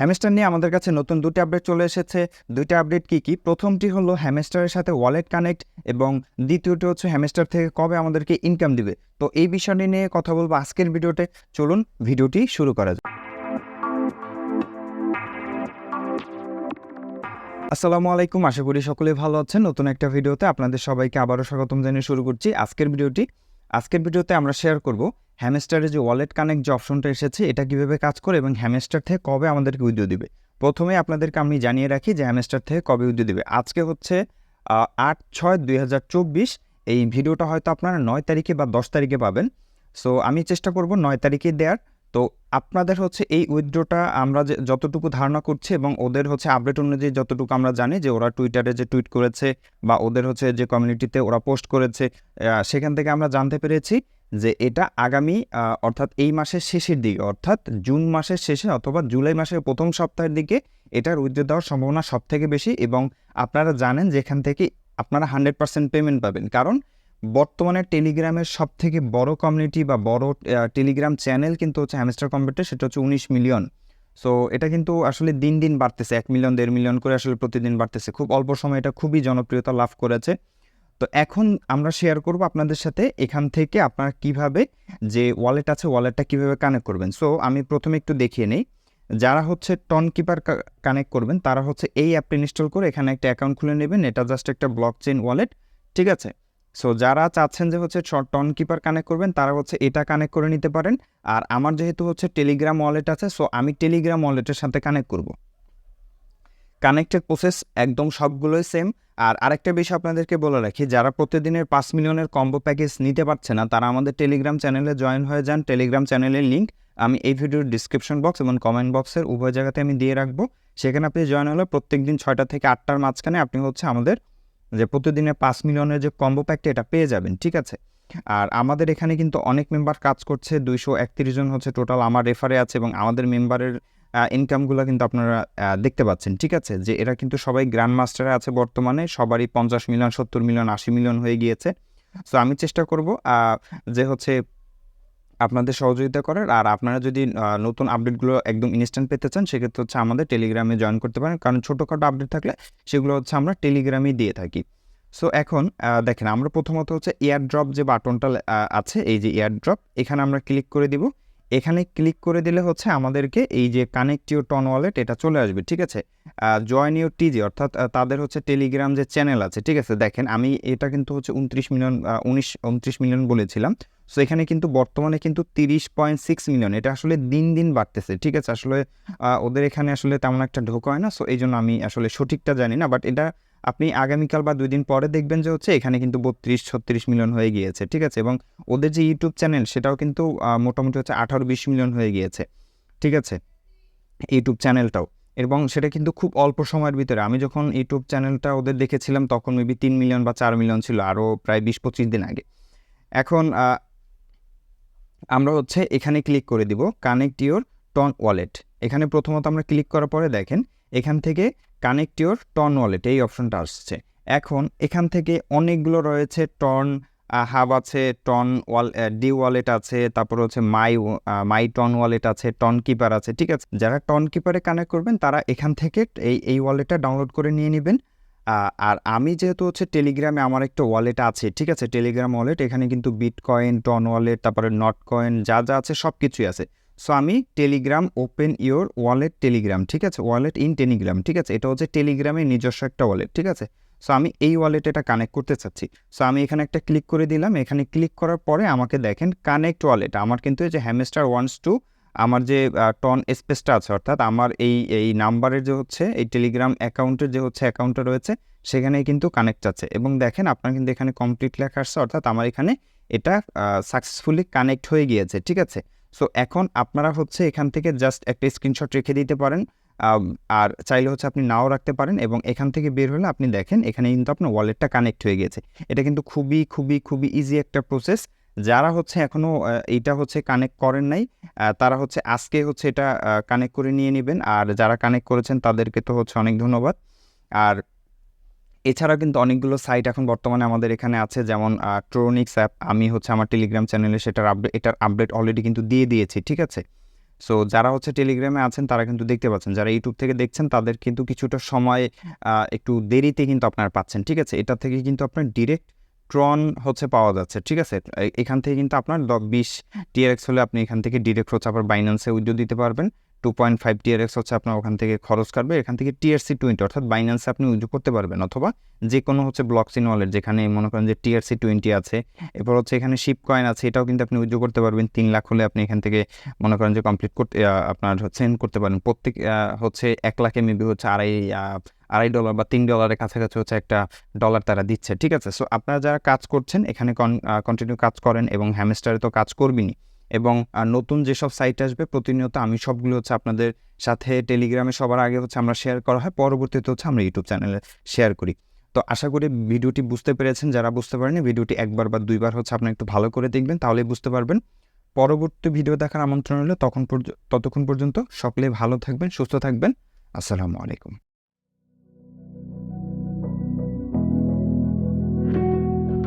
Hamster নিয়ে আমাদের কাছে নতুন দুটি আপডেট চলে এসেছে। দুইটা আপডেট কি কি? প্রথমটি হলো হ্যামস্টারের সাথে ওয়ালেট কানেক্ট এবং দ্বিতীয়টি হচ্ছে হ্যামস্টার থেকে কবে আমাদেরকে ইনকাম দিবে। তো এই বিষয়টি নিয়ে কথা বলব আজকের ভিডিওতে। চলুন ভিডিওটি শুরু করা যাক। আসসালামু আলাইকুম, আশা করি সকলে ভালো আছেন। নতুন একটা ভিডিওতে আপনাদের সবাইকে আবারও স্বাগতম জানিয়ে শুরু করছি আজকের ভিডিওটি। আজকের ভিডিওতে আমরা শেয়ার করব হ্যামেস্টারে যে ওয়ালেট কানেক্ট যে অপশনটা এসেছে, এটা কীভাবে কাজ করে এবং হ্যামেস্টার থেকে কবে আমাদেরকে উইডিও দিবে। প্রথমে আপনাদেরকে আমি জানিয়ে রাখি যে হ্যামেস্টার থেকে কবে উইডিও দিবে। আজকে হচ্ছে আট ছয় দুই এই ভিডিওটা হয়তো আপনারা নয় তারিখে বা দশ তারিখে পাবেন। সো আমি চেষ্টা করব নয় তারিখে দেওয়ার তো আপনাদের হচ্ছে এই উইথড্রোটা আমরা যে যতটুকু ধারণা করছি এবং ওদের হচ্ছে আপডেট অনুযায়ী যতটুকু আমরা জানি যে ওরা টুইটারে যে টুইট করেছে বা ওদের হচ্ছে যে কমিউনিটিতে ওরা পোস্ট করেছে সেখান থেকে আমরা জানতে পেরেছি যে এটা আগামী অর্থাৎ এই মাসের শেষের দিকে, অর্থাৎ জুন মাসের শেষে অথবা জুলাই মাসের প্রথম সপ্তাহের দিকে এটার উইথড্রো দেওয়ার সম্ভাবনা সব থেকে বেশি এবং আপনারা জানেন যেখান থেকে আপনারা হান্ড্রেড পার্সেন্ট পেমেন্ট পাবেন। কারণ বর্তমানে টেলিগ্রামের সব থেকে বড় কমিউনিটি বা বড় টেলিগ্রাম চ্যানেল কিন্তু হচ্ছে হ্যামস্টার কম্পিউটার সেটা হচ্ছে উনিশ মিলিয়ন সো এটা কিন্তু আসলে দিন দিন বাড়তেছে, এক মিলিয়ন দেড় মিলিয়ন করে আসলে প্রতিদিন বাড়তেছে। খুব অল্প সময় এটা খুবই জনপ্রিয়তা লাভ করেছে। তো এখন আমরা শেয়ার করব আপনাদের সাথে এখান থেকে আপনারা কীভাবে যে ওয়ালেট আছে ওয়ালেটটা কীভাবে কানেক্ট করবেন। সো আমি প্রথমে একটু দেখিয়ে নেই। যারা হচ্ছে টন কিপার কানেক্ট করবেন, তারা হচ্ছে এই অ্যাপটা ইনস্টল করে এখানে একটা অ্যাকাউন্ট খুলে নেবেন। এটা জাস্ট একটা ব্লক চেন ওয়ালেট ঠিক আছে? সো যারা চাচ্ছেন যে হচ্ছে টন কিপার কানেক্ট করবেন, তারা হচ্ছে এটা কানেক্ট করে নিতে পারেন। আর আমার যেহেতু হচ্ছে টেলিগ্রাম ওয়ালেট আছে সো আমি টেলিগ্রাম ওয়ালেটের সাথে কানেক্ট করব। কানেক্টেড প্রসেস একদম সবগুলোই সেম আর আরেকটা বিষয় আপনাদেরকে বলে রাখি, যারা প্রতিদিনের পাঁচ মিলিয়নের কম্বো প্যাকেজ নিতে পারছে না, তারা আমাদের টেলিগ্রাম চ্যানেলে জয়েন হয়ে যান। টেলিগ্রাম চ্যানেলের লিঙ্ক আমি এই ভিডিওর ডিসক্রিপশন বক্স এবং কমেন্ট বক্সের উভয় জায়গাতে আমি দিয়ে রাখব। সেখানে আপনি জয়েন হলে প্রত্যেক দিন ছয়টা থেকে আটটার মাঝখানে আপনি হচ্ছে আমাদের যে প্রতিদিনে পাঁচ মিলিয়নের যে কম্বো প্যাকটা এটা পেয়ে যাবেন, ঠিক আছে? আর আমাদের এখানে কিন্তু অনেক মেম্বার কাজ করছে, দুইশো একত্রিশ জন হচ্ছে টোটাল আমার রেফারে আছে এবং আমাদের মেম্বারের ইনকামগুলো কিন্তু আপনারা দেখতে পাচ্ছেন, ঠিক আছে? যে এরা কিন্তু সবাই গ্র্যান্ড মাস্টারে আছে বর্তমানে, সবারই পঞ্চাশ মিলিয়ন, সত্তর মিলিয়ন, আশি মিলিয়ন হয়ে গিয়েছে। সো আমি চেষ্টা করব যে হচ্ছে আপনাদের সহযোগিতা করার, আর আপনারা যদি নতুন আপডেটগুলো একদম ইনস্ট্যান্ট পেতে চান, সেক্ষেত্রে হচ্ছে আমাদের টেলিগ্রামে জয়েন করতে পারেন। কারণ ছোটোখাটো আপডেট থাকলে সেগুলো হচ্ছে আমরা টেলিগ্রামেই দিয়ে থাকি। সো এখন দেখেন, আমরা প্রথমত হচ্ছে এয়ার ড্রপ যে বাটনটা আছে, এই যে এয়ার ড্রপ এখানে আমরা ক্লিক করে দিব। এখানে ক্লিক করে দিলে হচ্ছে আমাদেরকে এই যে কানেক্ট ইউর টন ওয়ালেট এটা চলে আসবে, ঠিক আছে? জয়েন ইউর টিজি অর্থাৎ তাদের হচ্ছে টেলিগ্রাম যে চ্যানেল আছে, ঠিক আছে? দেখেন, আমি এটা কিন্তু হচ্ছে উনত্রিশ মিলিয়ন উনিশ, উনত্রিশ মিলিয়ন বলেছিলাম। সো এখানে কিন্তু বর্তমানে কিন্তু তিরিশ পয়েন্ট সিক্স মিলিয়ন, এটা আসলে দিন দিন বাড়তেছে, ঠিক আছে? আসলে ওদের এখানে আসলে তেমন একটা ঢোকা হয় না সো এই জন্য আমি আসলে সঠিকটা জানি না বাট এটা আপনি আগামীকাল বা দুই দিন পরে দেখবেন যে হচ্ছে এখানে কিন্তু বত্রিশ, ছত্রিশ মিলিয়ন হয়ে গিয়েছে, ঠিক আছে? এবং ওদের যে ইউটিউব চ্যানেল সেটাও কিন্তু মোটামুটি হচ্ছে আঠারো, বিশ মিলিয়ন হয়ে গিয়েছে, ঠিক আছে? ইউটিউব চ্যানেলটাও। এবং সেটা কিন্তু খুব অল্প সময়ের ভিতরে। আমি যখন ইউটিউব চ্যানেলটা ওদের দেখেছিলাম, তখন মেবি তিন মিলিয়ন বা চার মিলিয়ন ছিল, আরও প্রায় বিশ, পঁচিশ দিন আগে। এখন আমরা হচ্ছে এখানে ক্লিক করে দিব কানেক্ট ইউর টন ওয়ালেট এখানে প্রথমত আমরা ক্লিক করার পরে দেখেন এখান থেকে কানেক্ট ইউর টন ওয়ালেট এই অপশনটা আসছে। এখন এখান থেকে অনেকগুলো রয়েছে টর্ন হাব আছে টন ওয়াল ডি ওয়ালেট আছে, তারপর হচ্ছে মাই মাই টন ওয়ালেট আছে টন কিপার আছে, ঠিক আছে? যারা টন কিপারে কানেক্ট করবেন, তারা এখান থেকে এই এই ওয়ালেটটা ডাউনলোড করে নিয়ে নেবেন। আর আমি যেহেতু হচ্ছে টেলিগ্রামে আমার একটা ওয়ালেট আছে, ঠিক আছে? টেলিগ্রাম ওয়ালেট এখানে কিন্তু বিট কয়েন টন ওয়ালেট তারপরে নট কয়েন যা যা আছে সব কিছুই আছে। সো আমি Telegram, open your wallet, Telegram, ঠিক আছে? ওয়ালেট ইন টেলিগ্রাম, ঠিক আছে? এটা হচ্ছে টেলিগ্রামের নিজস্ব একটা ওয়ালেট, ঠিক আছে? সো আমি এই ওয়ালেট এটা কানেক্ট করতে চাচ্ছি। সো আমি এখানে একটা ক্লিক করে দিলাম। এখানে ক্লিক করার পরে আমাকে দেখেন কানেক্ট ওয়ালেট আমার কিন্তু এই যে হ্যামেস্টার ওয়ান্স টু আমার যে টন স্পেসটা আছে, অর্থাৎ আমার এই এই নাম্বারের যে হচ্ছে, এই টেলিগ্রাম অ্যাকাউন্টের যে হচ্ছে অ্যাকাউন্টটা রয়েছে, সেখানেই কিন্তু কানেক্ট আছে। এবং দেখেন আপনার কিন্তু এখানে কমপ্লিট লেখা আসছে, অর্থাৎ আমার এখানে এটা সাকসেসফুলি কানেক্ট হয়ে গিয়েছে, ঠিক আছে? সো এখন আপনারা হচ্ছে এখান থেকে জাস্ট একটা স্ক্রিনশট রেখে দিতে পারেন আর চাইলে হচ্ছে আপনি নাও রাখতে পারেন এবং এখান থেকে বের হলে আপনি দেখেন এখানে কিন্তু আপনার ওয়ালেটটা কানেক্ট হয়ে গেছে। এটা কিন্তু খুবই খুবই খুবই ইজি একটা প্রসেস যারা হচ্ছে এখনও এটা হচ্ছে কানেক্ট করেন নাই তারা হচ্ছে আজকে হচ্ছে এটা কানেক্ট করে নিয়ে নেবেন। আর যারা কানেক্ট করেছেন তাদেরকে তো হচ্ছে অনেক ধন্যবাদ। আর এছাড়া কিন্তু অনেকগুলো সাইট এখন বর্তমানে আমাদের এখানে আছে, যেমন ট্রোনিক্স অ্যাপ আমি হচ্ছে আমার টেলিগ্রাম চ্যানেলে সেটার আপডেট এটার আপডেট অলরেডি কিন্তু দিয়ে দিয়েছি, ঠিক আছে? সো যারা হচ্ছে টেলিগ্রামে আছেন, তারা কিন্তু দেখতে পাচ্ছেন, যারা ইউটিউব থেকে দেখছেন, তাদের কিন্তু কিছুটা সময় একটু দেরিতে কিন্তু আপনারা পাচ্ছেন, ঠিক আছে? এটা থেকে কিন্তু আপনার ডিরেক্ট ট্রন হচ্ছে পাওয়া যাচ্ছে, ঠিক আছে? এখান থেকে কিন্তু আপনার বিশ টিআরএক্স হলে আপনি এখান থেকে ডিরেক্ট হচ্ছে আবার বাইন্যান্সে উইথড্র দিতে পারবেন। টু পয়েন্ট ফাইভ টিআরএক্স হচ্ছে আপনার ওখান থেকে খরচ কাটবে। এখান থেকে টিআরসি টোয়েন্টি অর্থাৎ বাইন্যান্সে আপনি উইথড্র করতে পারবেন অথবা যে কোনো হচ্ছে ব্লক ব্লকচেন ওয়ালেট যেখানে মনে করেন যে টিআরসি টোয়েন্টি আছে। এরপর হচ্ছে এখানে শিপ কয়েন আছে, এটাও কিন্তু আপনি উইথড্র করতে পারবেন। তিন লাখ হলে আপনি এখান থেকে মনে করেন যে কমপ্লিট করতে আপনার সেন্ড করতে পারেন। প্রত্যেক হচ্ছে এক লাখে মেবি হচ্ছে আড়াই আড়াই ডলার বা তিন ডলারের কাছাকাছি হচ্ছে একটা ডলার তারা দিচ্ছে, ঠিক আছে? সো আপনারা যারা কাজ করছেন, এখানে কন কন্টিনিউ কাজ করেন এবং হ্যামস্টারে তো কাজ করবেনই। এবং নতুন যেসব সাইট আসবে প্রতিনিয়ত আমি সবগুলো হচ্ছে আপনাদের সাথে টেলিগ্রামে সবার আগে হচ্ছে আমরা শেয়ার করা হয়। পরবর্তীতে হচ্ছে আমরা ইউটিউব চ্যানেলে শেয়ার করি। তো আশা করি ভিডিওটি বুঝতে পেরেছেন। যারা বুঝতে পারেনি ভিডিওটি একবার বা দুইবার হচ্ছে আপনি একটু ভালো করে দেখবেন, তাহলেই বুঝতে পারবেন। পরবর্তী ভিডিও দেখার আমন্ত্রণ হলে তখন ততক্ষণ পর্যন্ত সকলে ভালো থাকবেন, সুস্থ থাকবেন। আসসালামু আলাইকুম।